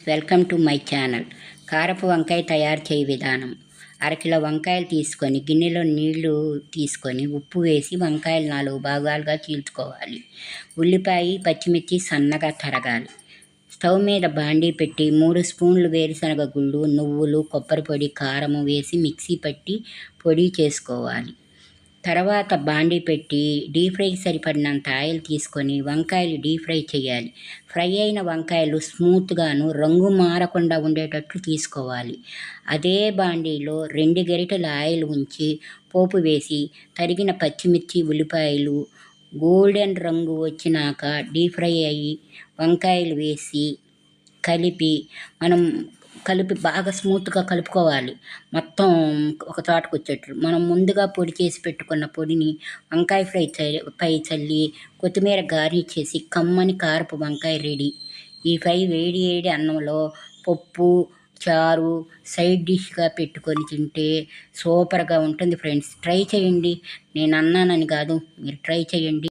Welcome to my channel. కారపు వంకాయ తయారు చేయ విధానం. అరకిలో వంకాయలు తీసుకొని గిన్నెలో నీళ్ళు తీసుకొని ఉప్పు వేసి వంకాయలు నాలుగు భాగాలుగా చీల్చుకోవాలి. ఉల్లిపాయ పచ్చిమిర్చి సన్నగా తరగాలి. స్టవ్ మీద బాండీ పెట్టి మూడు స్పూన్లు వేరుశనగ గుళ్ళు నువ్వులు కొబ్బరి పొడి కారము వేసి మిక్సీ పట్టి పొడి చేసుకోవాలి. తర్వాత బాండీ పెట్టి డీప్ ఫ్రైకి సరిపడినంత ఆయిల్ తీసుకొని వంకాయలు డీప్ ఫ్రై చేయాలి. ఫ్రై అయిన వంకాయలు స్మూత్గాను రంగు మారకుండా ఉండేటట్లు తీసుకోవాలి. అదే బాండీలో రెండు గరిటెల ఆయిల్ ఉంచి పోపు వేసి తరిగిన పచ్చిమిర్చి ఉల్లిపాయలు గోల్డెన్ రంగు వచ్చినాక డీప్ ఫ్రై అయ్యి వంకాయలు వేసి కలిపి మనం కలిపి బాగా స్మూత్గా కలుపుకోవాలి. మొత్తం ఒక చోటకు వచ్చేట్టు మనం ముందుగా పొడి చేసి పెట్టుకున్న పొడిని వంకాయ ఫ్రై పై చల్లి కొత్తిమీర గార్నిష్ చేసి కమ్మని కారపు వంకాయ రెడీ. ఈ ఫ్రై వేడి వేడి అన్నంలో పప్పు చారు సైడ్ డిష్గా పెట్టుకొని తింటే సూపర్గా ఉంటుంది ఫ్రెండ్స్. ట్రై చేయండి. నేను అన్నానని కాదు. మీరు ట్రై చేయండి.